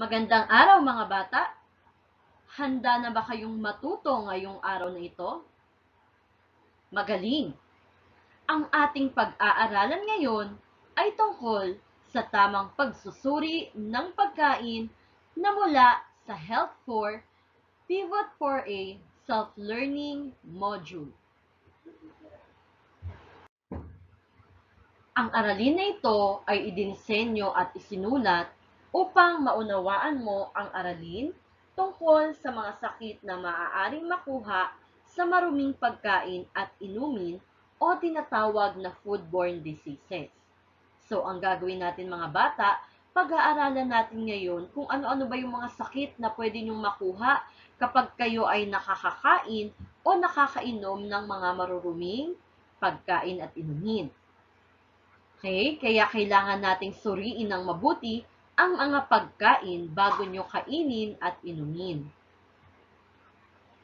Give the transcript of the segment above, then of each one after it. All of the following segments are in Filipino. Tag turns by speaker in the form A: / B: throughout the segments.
A: Magandang araw mga bata! Handa na ba kayong matuto ngayong araw na ito? Magaling! Ang ating pag-aaralan ngayon ay tungkol sa tamang pagsusuri ng pagkain na mula sa Health 4 Pivot 4A Self-Learning Module. Ang aralin na ito ay idinisenyo at isinulat upang maunawaan mo ang aralin tungkol sa mga sakit na maaaring makuha sa maruming pagkain at inumin o tinatawag na foodborne diseases. So, ang gagawin natin mga bata, pag-aaralan natin ngayon kung ano-ano ba yung mga sakit na pwede nyong makuha kapag kayo ay nakakakain o nakakainom ng mga maruruming pagkain at inumin. Okay? Kaya kailangan nating suriin ng mabuti ang mga pagkain bago nyo kainin at inumin.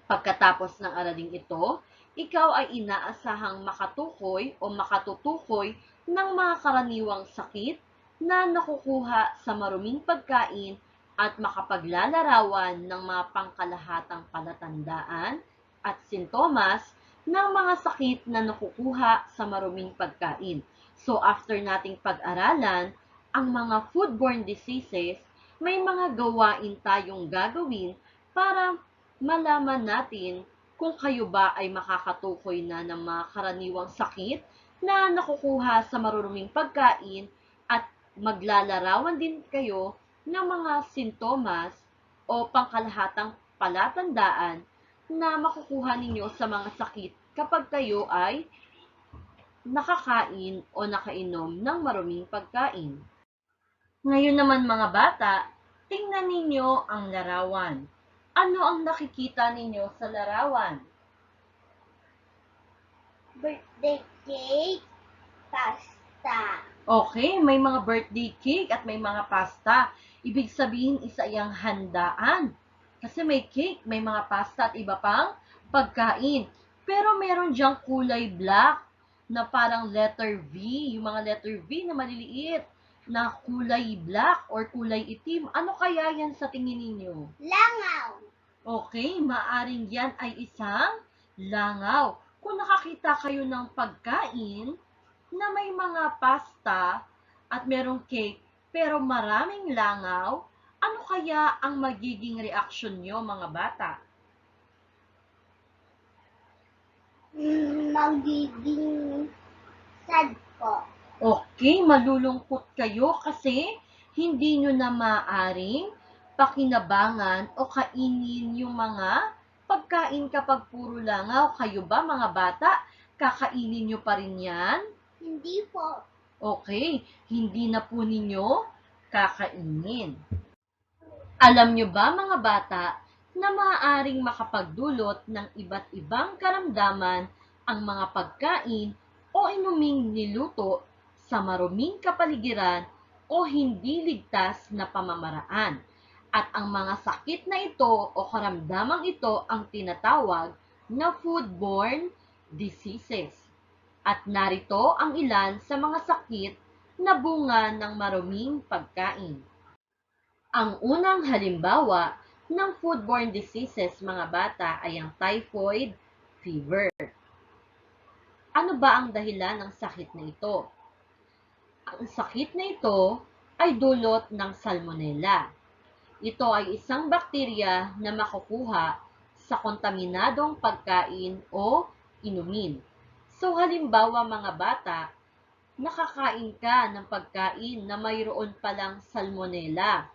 A: Pagkatapos ng araling ito, ikaw ay inaasahang makatukoy o makatutukoy ng mga karaniwang sakit na nakukuha sa maruming pagkain at makapaglalarawan ng mga pangkalahatang palatandaan at sintomas ng mga sakit na nakukuha sa maruming pagkain. So after nating pag-aralan ang mga foodborne diseases, may mga gawain tayong gagawin para malaman natin kung kayo ba ay makakatukoy na ng mga karaniwang sakit na nakukuha sa maruruming pagkain at maglalarawan din kayo ng mga sintomas o pangkalahatang palatandaan na makukuha ninyo sa mga sakit kapag kayo ay nakakain o nakainom ng maruming pagkain. Ngayon naman mga bata, tingnan ninyo ang larawan. Ano ang nakikita ninyo sa larawan?
B: birthday cake, pasta.
A: Okay, may mga birthday cake at may mga pasta. Ibig sabihin, isa iyang handaan. Kasi may cake, may mga pasta at iba pang pagkain. Pero meron diyang kulay black na parang letter V, yung mga letter V na maliliit na kulay black or kulay itim. Ano kaya yan sa tingin ninyo?
B: Langaw.
A: Okay, maaring yan ay isang langaw. Kung nakakita kayo ng pagkain na may mga pasta at merong cake pero maraming langaw, ano kaya ang magiging reaksyon nyo mga bata?
B: Mm, magiging sad po.
A: Okay, malulungkot kayo kasi hindi nyo na maaring pakinabangan o kainin yung mga pagkain kapag puro langaw. Kayo ba mga bata, kakainin nyo pa rin yan?
B: Hindi po.
A: Okay, hindi na po ninyo kakainin. Alam nyo ba mga bata na maaaring makapagdulot ng iba't ibang karamdaman ang mga pagkain o inuming niluto sa maruming kapaligiran o hindi ligtas na pamamaraan. At ang mga sakit na ito o karamdamang ito ang tinatawag na foodborne diseases. At narito ang ilan sa mga sakit na bunga ng maruming pagkain. Ang unang halimbawa ng foodborne diseases mga bata ay ang typhoid fever. Ano ba ang dahilan ng sakit na ito? Ang sakit na ito ay dulot ng salmonella. Ito ay isang bakterya na makukuha sa kontaminadong pagkain o inumin. So halimbawa mga bata, nakakain ka ng pagkain na mayroon palang salmonella.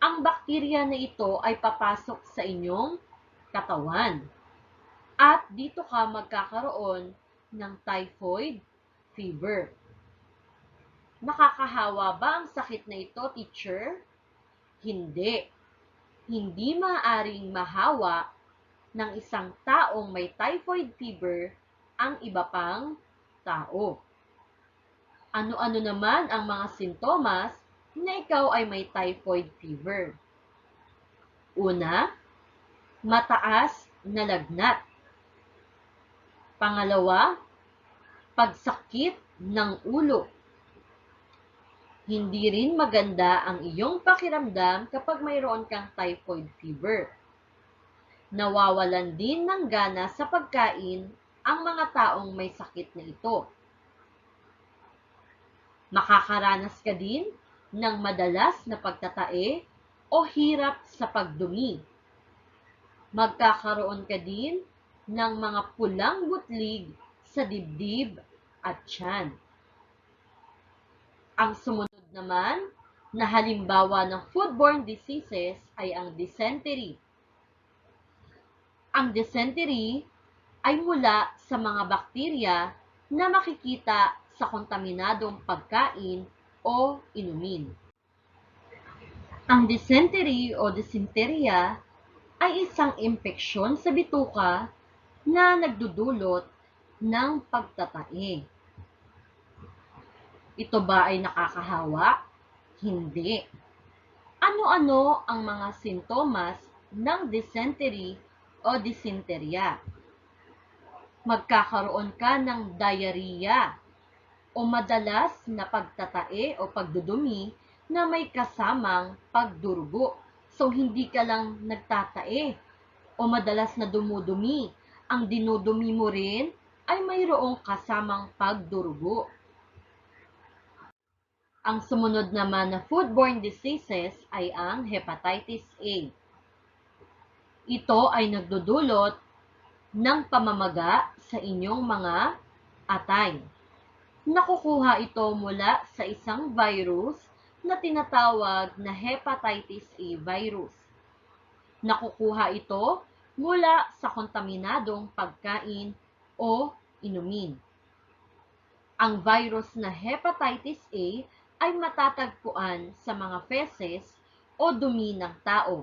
A: Ang bakterya na ito ay papasok sa inyong katawan. At dito ka magkakaroon ng typhoid fever. Nakakahawa ba ang sakit na ito, teacher? Hindi. Hindi maaring mahawa ng isang taong may typhoid fever ang iba pang tao. Ano-ano naman ang mga sintomas na ikaw ay may typhoid fever? Una, mataas na lagnat. Pangalawa, pagsakit ng ulo. Hindi rin maganda ang iyong pakiramdam kapag mayroon kang typhoid fever. Nawawalan din ng gana sa pagkain ang mga taong may sakit na ito. Makakaranas ka din ng madalas na pagtatae o hirap sa pagdumi. Magkakaroon ka din ng mga pulang butlig sa dibdib at tiyan. Ang sumunod naman na halimbawa ng foodborne diseases ay ang dysentery. Ang dysentery ay mula sa mga bakterya na makikita sa kontaminadong pagkain o inumin. Ang dysentery o dysenteria ay isang impeksyon sa bituka na nagdudulot ng pagtatae. Ito ba ay nakakahawa? Hindi. Ano-ano ang mga sintomas ng dysentery o dysenteria? Magkakaroon ka ng diarrhea o madalas na pagtatae o pagdudumi na may kasamang pagdurugo. So, hindi ka lang nagtatae o madalas na dumudumi. Ang dinudumi mo rin ay mayroong kasamang pagdurugo. Ang sumunod naman na foodborne diseases ay ang hepatitis A. Ito ay nagdudulot ng pamamaga sa inyong mga atay. Nakukuha ito mula sa isang virus na tinatawag na hepatitis A virus. Nakukuha ito mula sa kontaminadong pagkain o inumin. Ang virus na hepatitis A ay matatagpuan sa mga feces o dumi ng tao.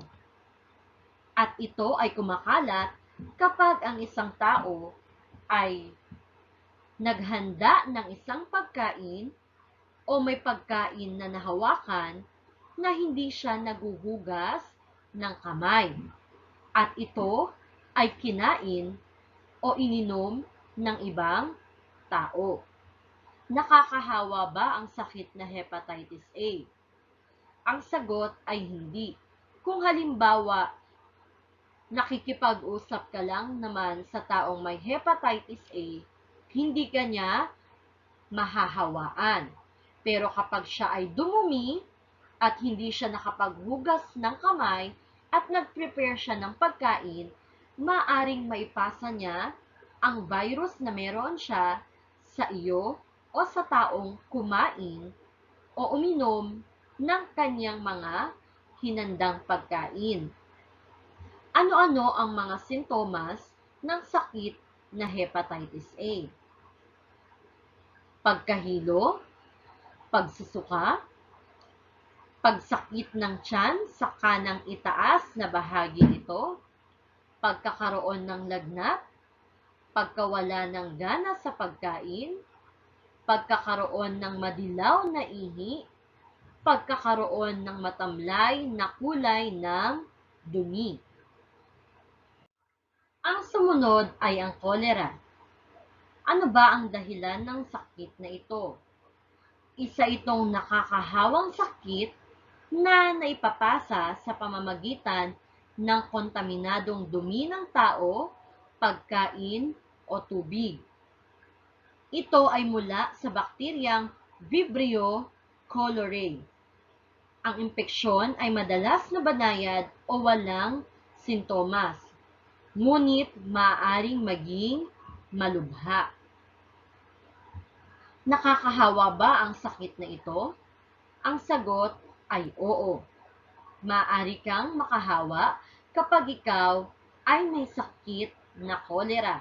A: At ito ay kumakalat kapag ang isang tao ay naghanda ng isang pagkain o may pagkain na nahawakan na hindi siya naguhugas ng kamay. At ito ay kinain o ininom ng ibang tao. Nakakahawa ba ang sakit na hepatitis A? Ang sagot ay hindi. Kung halimbawa, nakikipag-usap ka lang naman sa taong may hepatitis A, hindi ka niya mahahawaan. Pero kapag siya ay dumumi at hindi siya nakapaghugas ng kamay at nag-prepare siya ng pagkain, maaring maipasa niya ang virus na meron siya sa iyo o sa taong kumain o uminom ng kanyang mga hinandang pagkain. Ano-ano ang mga sintomas ng sakit na hepatitis A? Pagkahilo, pagsusuka, pagsakit ng tiyan sa kanang itaas na bahagi nito, pagkakaroon ng lagnat, pagkawala ng gana sa pagkain, pagkakaroon ng madilaw na ihi, pagkakaroon ng matamlay na kulay ng dumi. Ang sumunod ay ang kolera. Ano ba ang dahilan ng sakit na ito? Isa itong nakakahawang sakit na naipapasa sa pamamagitan ng kontaminadong dumi ng tao, pagkain o tubig. Ito ay mula sa bakteryang Vibrio cholerae. Ang impeksyon ay madalas na banayad o walang sintomas, ngunit maaaring maging malubha. Nakakahawa ba ang sakit na ito? Ang sagot ay oo. Maaari kang makahawa kapag ikaw ay may sakit na kolera.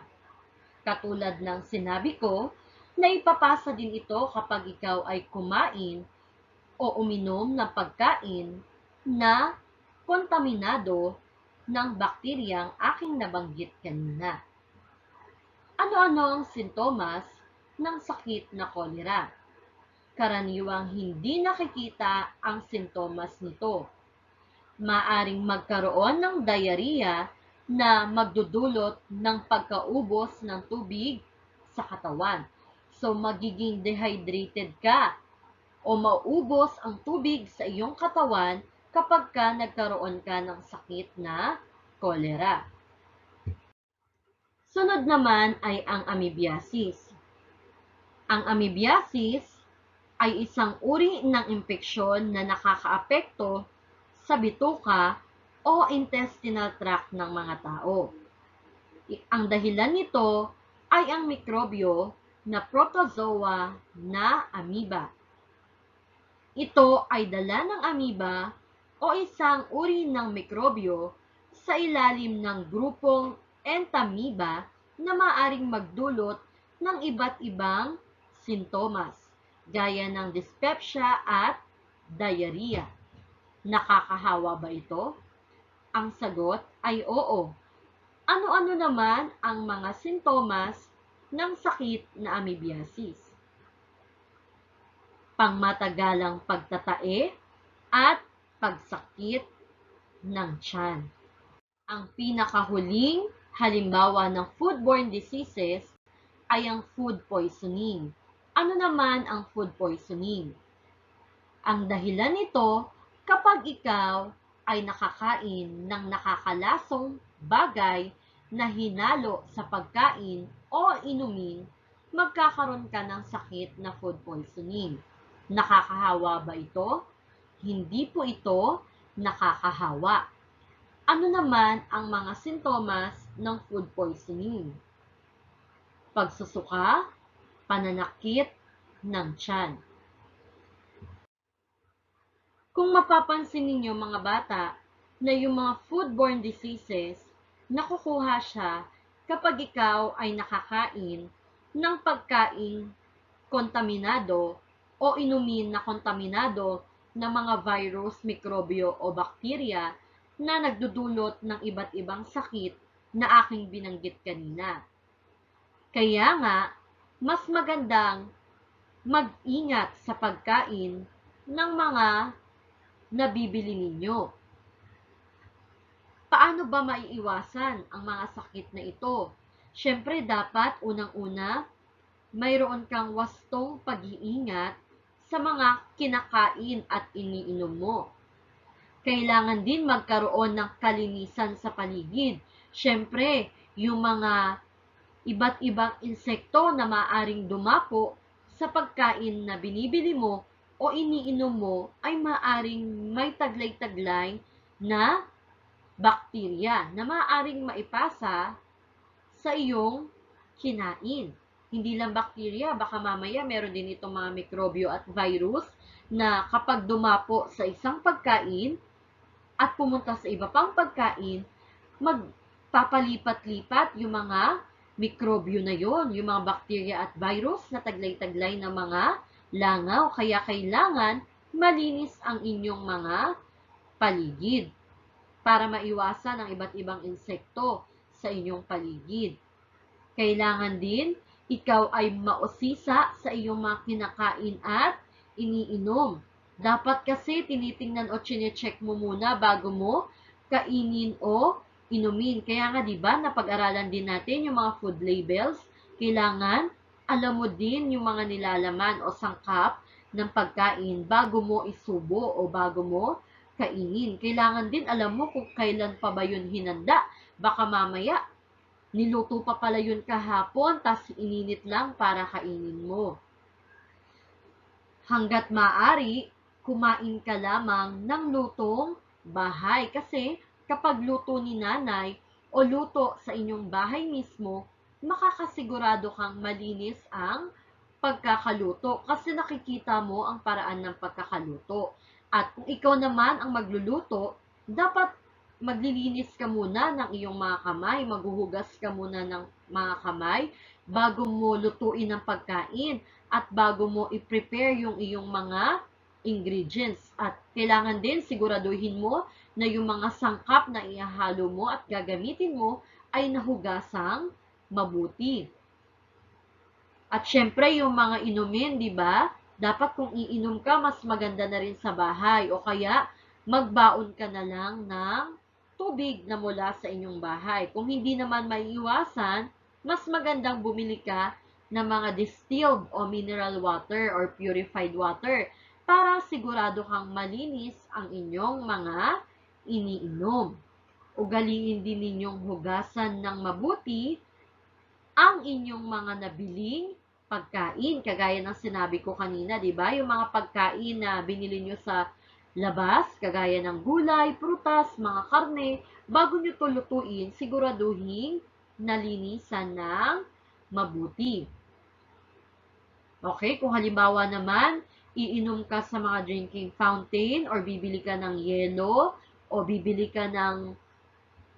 A: Katulad ng sinabi ko, na ipapasa din ito kapag ikaw ay kumain o uminom ng pagkain na kontaminado ng bakteryang aking nabanggit kanina. Ano-ano ang sintomas ng sakit na kolera? Karaniwang hindi nakikita ang sintomas nito. Maaring magkaroon ng diarrhea na magdudulot ng pagkaubos ng tubig sa katawan. So, magiging dehydrated ka o maubos ang tubig sa iyong katawan kapag ka nagkaroon ka ng sakit na kolera. Sunod naman ay ang amoebiasis. Ang amoebiasis ay isang uri ng impeksyon na nakakaapekto sa bituka o intestinal tract ng mga tao. Ang dahilan nito ay ang mikrobyo na protozoa na amoeba. Ito ay dala ng amoeba o isang uri ng mikrobyo sa ilalim ng grupong entamoeba na maaring magdulot ng iba't ibang sintomas gaya ng dyspepsia at diarrhea. Nakakahawa ba ito? Ang sagot ay oo. Ano-ano naman ang mga sintomas ng sakit na amoebiasis? Pangmatagalang pagtatae at pagsakit ng tiyan. Ang pinakahuling halimbawa ng foodborne diseases ay ang food poisoning. Ano naman ang food poisoning? Ang dahilan nito kapag ikaw ay nakakain ng nakakalasong bagay na hinalo sa pagkain o inumin, magkakaroon ka ng sakit na food poisoning. Nakakahawa ba ito? Hindi po ito nakakahawa. Ano naman ang mga sintomas ng food poisoning? Pagsusuka, pananakit ng tiyan. Kung mapapansin ninyo mga bata na yung mga foodborne diseases, nakukuha siya kapag ikaw ay nakakain ng pagkain kontaminado o inumin na kontaminado ng mga virus, mikrobyo o bakterya na nagdudulot ng iba't ibang sakit na aking binanggit kanina. Kaya nga, mas magandang mag-ingat sa pagkain ng mga nabibili ninyo. Paano ba maiiwasan ang mga sakit na ito? Siyempre, dapat unang-una, mayroon kang wastong pag-iingat sa mga kinakain at iniinom mo. Kailangan din magkaroon ng kalinisan sa paligid. Siyempre, yung mga iba't ibang insekto na maaring dumapo sa pagkain na binibili mo o iniinom mo ay maaring may taglay-taglay na bakterya na maaring maipasa sa iyong kinain. Hindi lang bakterya, baka mamaya meron din itong mga mikrobyo at virus na kapag dumapo sa isang pagkain at pumunta sa iba pang pagkain, magpapalipat-lipat yung mga mikrobyo na yon, yung mga bakterya at virus na taglay-taglay na mga langaw. Kaya kailangan malinis ang inyong mga paligid para maiwasan ang iba't ibang insekto sa inyong paligid. Kailangan din ikaw ay mausisa sa iyong mga kinakain at iniinom. Dapat kasi tinitingnan o chinecheck mo muna bago mo kainin o inumin. Kaya nga 'di ba napag-aralan din natin yung mga food labels. Kailangan alam mo din yung mga nilalaman o sangkap ng pagkain bago mo isubo o bago mo kainin. Kailangan din alam mo kung kailan pa ba yun hinanda. Baka mamaya, niluto pa pala yun kahapon, tas ininit lang para kainin mo. Hanggat maaari, kumain ka lamang ng lutong bahay. Kasi kapag luto ni nanay o luto sa inyong bahay mismo, makakasigurado kang malinis ang pagkakaluto kasi nakikita mo ang paraan ng pagkakaluto. At kung ikaw naman ang magluluto, dapat maglilinis ka muna ng iyong mga kamay, maghuhugas ka muna ng mga kamay bago mo lutuin ang pagkain at bago mo i-prepare yung iyong mga ingredients. At kailangan din siguraduhin mo na yung mga sangkap na ihahalo mo at gagamitin mo ay nahugasang mabuti. At syempre, yung mga inumin, di ba? Dapat kung iinom ka, mas maganda na rin sa bahay. O kaya, magbaon ka na lang ng tubig na mula sa inyong bahay. Kung hindi naman maiiwasan, mas magandang bumili ka ng mga distilled o mineral water or purified water para sigurado kang malinis ang inyong mga iniinom. Ugaliin din ninyong hugasan ng mabuti ang inyong mga nabiling pagkain. Kagaya ng sinabi ko kanina, di ba? Yung mga pagkain na binili nyo sa labas, kagaya ng gulay, prutas, mga karne, bago nyo to lutuin, siguraduhin nalinisan ng mabuti. Okay, kung halimbawa naman, iinom ka sa mga drinking fountain or bibili ka ng yelo o bibili ka ng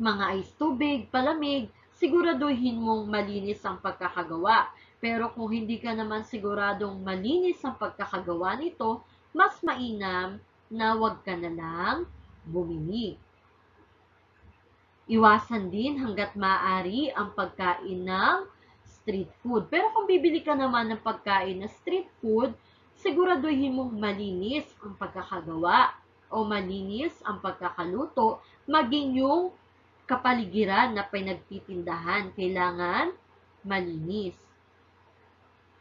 A: mga ice tubig, palamig, siguraduhin mong malinis ang pagkakagawa. Pero kung hindi ka naman siguradong malinis ang pagkakagawa nito, mas mainam na wag ka na lang bumili. Iwasan din hanggat maaari ang pagkain ng street food. Pero kung bibili ka naman ng pagkain na street food, siguraduhin mong malinis ang pagkakagawa o malinis ang pagkakaluto, maging yung kapaligiran na pinagtitindahan, kailangan malinis.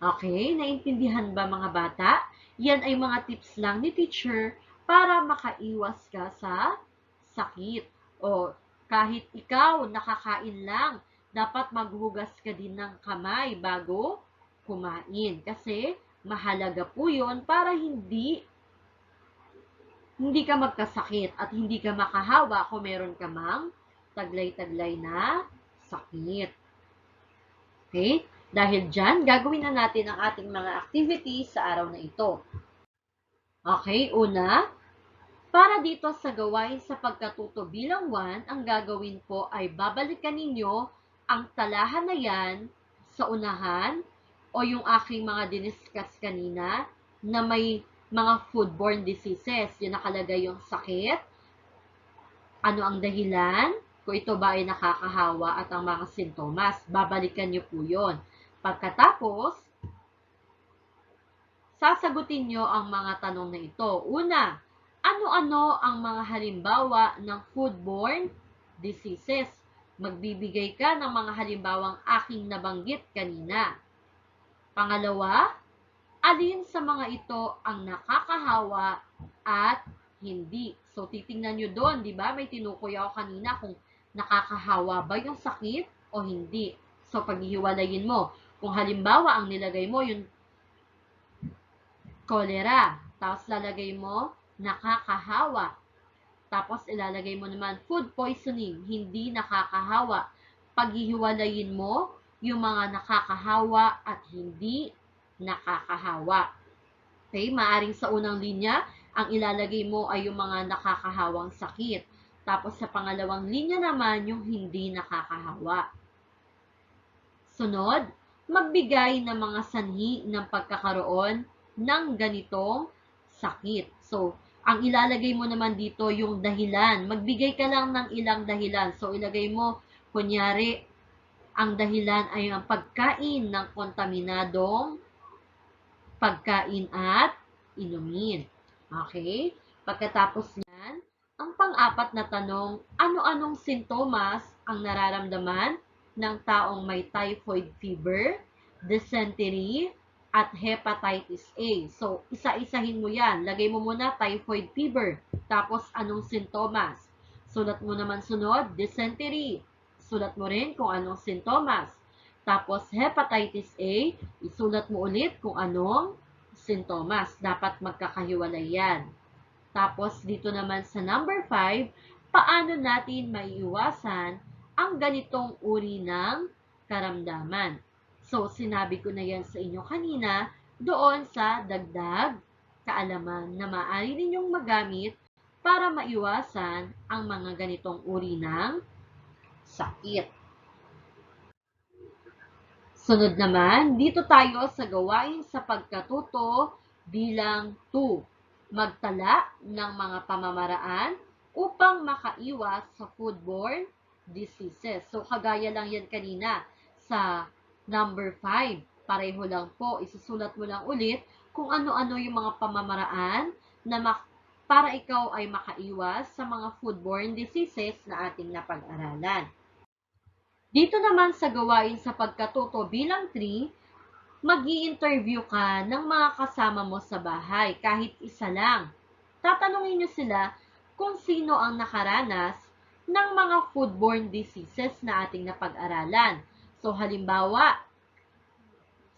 A: Okay, naintindihan ba mga bata? Yan ay mga tips lang ni teacher para makaiwas ka sa sakit. O kahit ikaw nakakain lang, dapat maghugas ka din ng kamay bago kumain. Kasi mahalaga po yun para hindi hindi ka magkasakit at hindi ka makahawa kung meron ka mang taglay-taglay na sakit. Okay? Dahil dyan, gagawin na natin ang ating mga activities sa araw na ito. Okay, una, para dito sa gawain sa pagkatuto bilang 1, ang gagawin ko ay babalikan ninyo ang talahan na yan sa unahan o yung aking mga diniscuss kanina na may mga foodborne diseases. Yung nakalagay yung sakit, ano ang dahilan, kung ito ba ay nakakahawa at ang mga sintomas. Babalikan nyo po yun. Pagkatapos, sasagutin nyo ang mga tanong na ito. Una, ano-ano ang mga halimbawa ng foodborne diseases? Magbibigay ka ng mga halimbawang aking nabanggit kanina. Pangalawa, alin sa mga ito ang nakakahawa at hindi. So, titingnan nyo doon, di ba? May tinukoy ako kanina kung nakakahawa ba yung sakit o hindi. So, paghihiwalayin mo. Kung halimbawa, ang nilagay mo yung cholera, tapos lalagay mo nakakahawa. Tapos ilalagay mo naman food poisoning, hindi nakakahawa. Paghihiwalayin mo yung mga nakakahawa at hindi nakakahawa. Okay, maaring sa unang linya, ang ilalagay mo ay yung mga nakakahawang sakit. Tapos sa pangalawang linya naman, yung hindi nakakahawa. Sunod, magbigay ng mga sanhi ng pagkakaroon ng ganitong sakit. So, ang ilalagay mo naman dito yung dahilan. Magbigay ka lang ng ilang dahilan. So, ilagay mo, kunyari, ang dahilan ay ang pagkain ng kontaminadong pagkain at inumin. Okay? Pagkatapos yan, ang pang-apat na tanong, ano-anong sintomas ang nararamdaman ng taong may typhoid fever, dysentery, at hepatitis A. So, isa-isahin mo yan. Lagay mo muna typhoid fever. Tapos, anong sintomas? Sulat mo naman sunod, dysentery. Sulat mo rin kung anong sintomas. Tapos, hepatitis A, isulat mo ulit kung anong sintomas. Dapat magkakahiwalay yan. Tapos, dito naman sa number 5, paano natin maiiwasan ang ganitong uri ng karamdaman? So, sinabi ko na yan sa inyo kanina doon sa dagdag kaalaman na maaari ninyong magamit para maiwasan ang mga ganitong uri ng sakit. Sunod naman, dito tayo sa gawain sa pagkatuto bilang 2. Magtala ng mga pamamaraan upang makaiwas sa foodborne diseases. So, kagaya lang yan kanina sa number 5. Pareho lang po, isusulat mo lang ulit kung ano-ano yung mga pamamaraan na para ikaw ay makaiwas sa mga foodborne diseases na ating napag-aralan. Dito naman sa gawain sa pagkatuto bilang 3, mag interview ka ng mga kasama mo sa bahay, kahit isa lang. Tatanungin nyo sila kung sino ang nakaranas ng mga foodborne diseases na ating napag-aralan. So, halimbawa,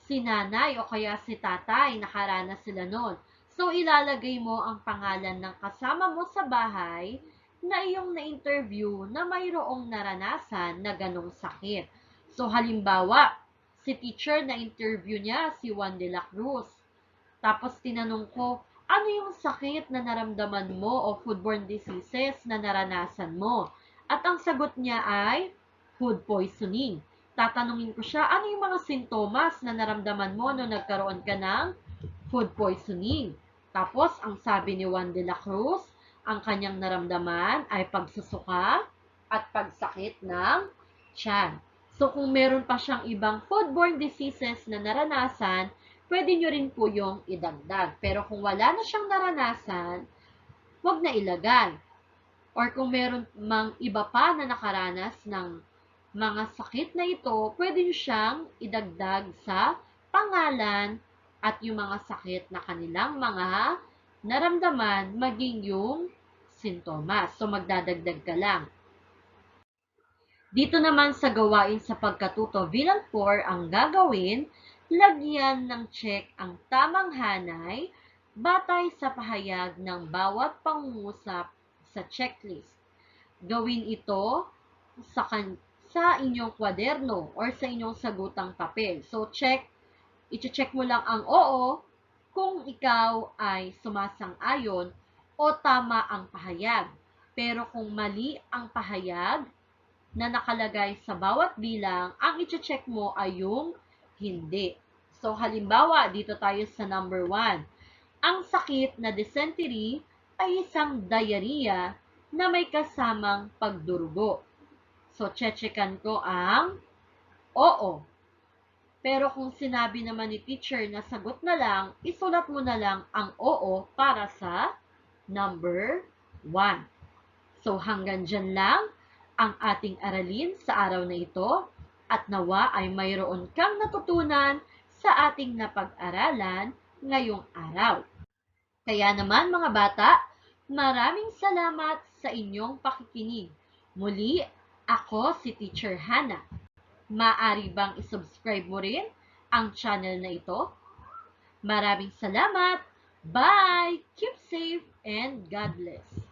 A: si nanay o kaya si tatay, nakaranas sila noon. So, ilalagay mo ang pangalan ng kasama mo sa bahay na iyong na-interview na mayroong naranasan na ganong sakit. So, halimbawa, si teacher na interview niya, si Juan de la Cruz. Tapos, tinanong ko, ano yung sakit na naramdaman mo o foodborne diseases na naranasan mo? At ang sagot niya ay food poisoning. Tatanungin ko siya, ano yung mga sintomas na naramdaman mo nung nagkaroon ka ng food poisoning? Tapos, ang sabi ni Juan de la Cruz, ang kanyang naramdaman ay pagsusuka at pagsakit ng tiyan. So, kung meron pa siyang ibang foodborne diseases na naranasan, pwede nyo rin po yung idagdag. Pero kung wala na siyang naranasan, wag na ilagay. Or kung meron mang iba pa na nakaranas ng mga sakit na ito, pwede nyo siyang idagdag sa pangalan at yung mga sakit na kanilang mga naramdaman maging yung sintomas. So, magdadagdag ka lang. Dito naman sa gawain sa pagkatuto bilang 4, ang gagawin, lagyan ng check ang tamang hanay batay sa pahayag ng bawat pangungusap sa checklist. Gawin ito sa, kan- sa inyong kwaderno or sa inyong sagutang papel. So, check, i-check mo lang ang oo kung ikaw ay sumasang-ayon o tama ang pahayag. Pero kung mali ang pahayag, na nakalagay sa bawat bilang, ang i-check mo ay yung hindi. So, halimbawa, dito tayo sa number 1. Ang sakit na dysentery ay isang diarrhea na may kasamang pagdurugo. So, checkan ko ang oo. Pero kung sinabi naman ni teacher na sagot na lang, isulat mo na lang ang oo para sa number 1. So, hanggang dyan lang ang ating aralin sa araw na ito at nawa ay mayroon kang natutunan sa ating napag-aralan ngayong araw. Kaya naman mga bata, maraming salamat sa inyong pakikinig. Muli, ako si Teacher Hannah. Maari bang isubscribe mo rin ang channel na ito? Maraming salamat! Bye! Keep safe and God bless!